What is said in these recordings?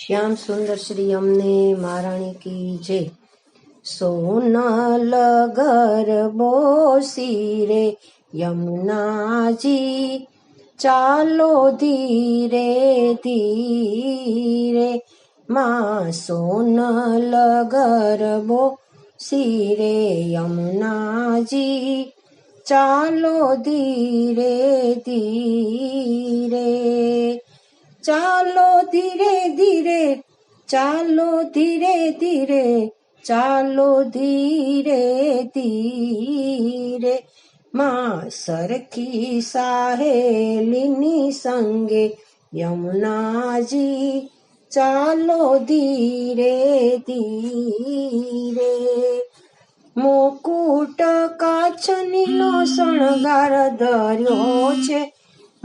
શ્યામ સુંદર શ્રી અમને મહારાણી કી જય. સોનલ ગરબો રે, યમુનાજી ચાલો ધીરે ધીરે. માં સોનલ ગરબો રે, યમુનાજી ચાલો ધીરે ધીરે. ચાલો ધીરે ધીરે, ચાલો ધીરે ધીરે, ચાલો ધીરે ધીરે. માં સરખી સાહેલીની સંગે યમુનાજી, ચાલો ધીરે ધીરે. મુકુટ કાચનીનો શણગાર ધર્યો છે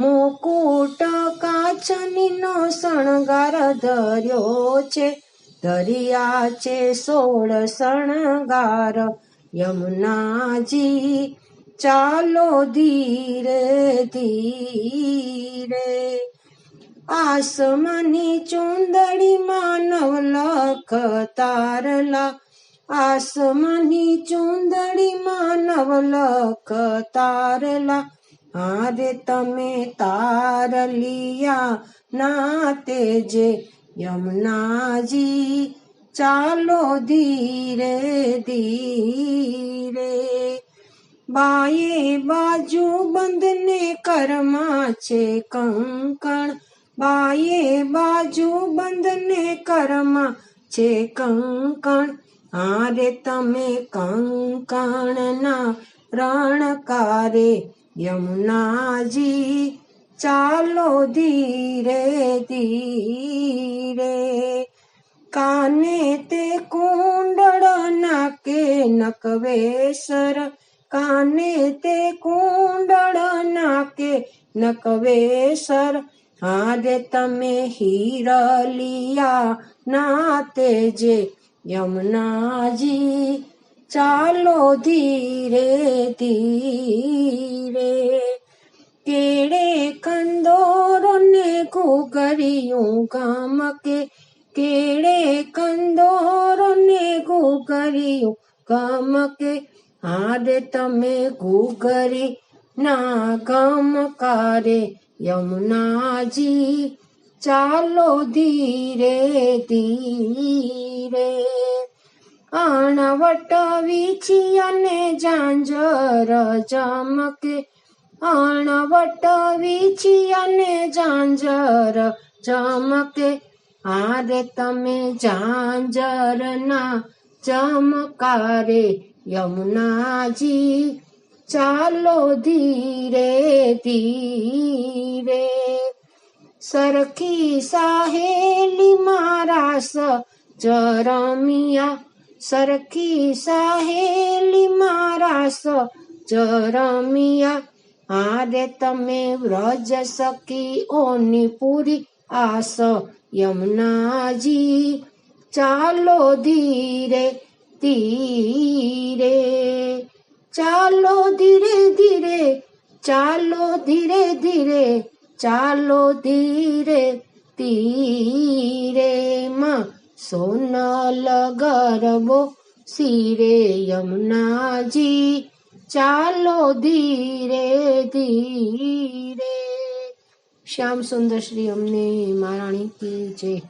મુકુટ કાચનીનો શણગાર ધર્યો છે. દરિયા છે સોળ શણગાર. યમુનાજી, ચાલો ધીરે ધીરે. આસમાની ચુંદડીમાં નવલખ તારલા. આસમાની ચુંદડીમાં નવલખ તારલા. આરે તમે તારલિયા નાતે જે યમુનાજી, ચાલો ધીરે ધીરે. બાયે બાજુ બંધને કરમાં છે કંકણ. બાયે બાજુ બંધને કરમાં છે કંકણ. આરે તમે કંકણના રણકારે યમુનાજી ચાલો ધીરે ધીરે કાને તે કુંડળ નાકે નકવેશર કાને તે કુંડળ નાકે નકવેશર હારે તમે હીરલિયા નાતે જે યમુનાજી ચાલો ધીરે ધીરે. કેડે કંદોરો ને ઘૂઘરિયું ગામ કે કેડે કંદોરો ને ઘૂઘરિયું ગામ કે હારે તમે ઘૂઘરી ના ગમ કારે, યમુનાજી. ચાલો ધીરે ધીરે. અણવટ વીછી અને ઝાંઝર ચમકે અણવટ વીછી અને ઝાંઝર ચમકે આરે તમે ઝાંઝરના ચમકારે યમુનાજી ચાલો ધીરે ધીરે સરખી સાહેલી મારાસ જરમિયા સરખી સાહેલી મારાસ જરમિયા આરે તમે વ્રજ સખી ઓની પૂરી આસ. યમુનાજી, ચાલો ધીરે ધીરે. ચાલો ધીરે ધીરે, ચાલો ધીરે ધીરે, ચાલો ધીરે ધીરે માં. સોનલ ગરબો સિરે યમુનાજી ચાલો ધીરે ધીરે. શ્યામ સુંદર શ્રી અમને મહારાણી કી જય.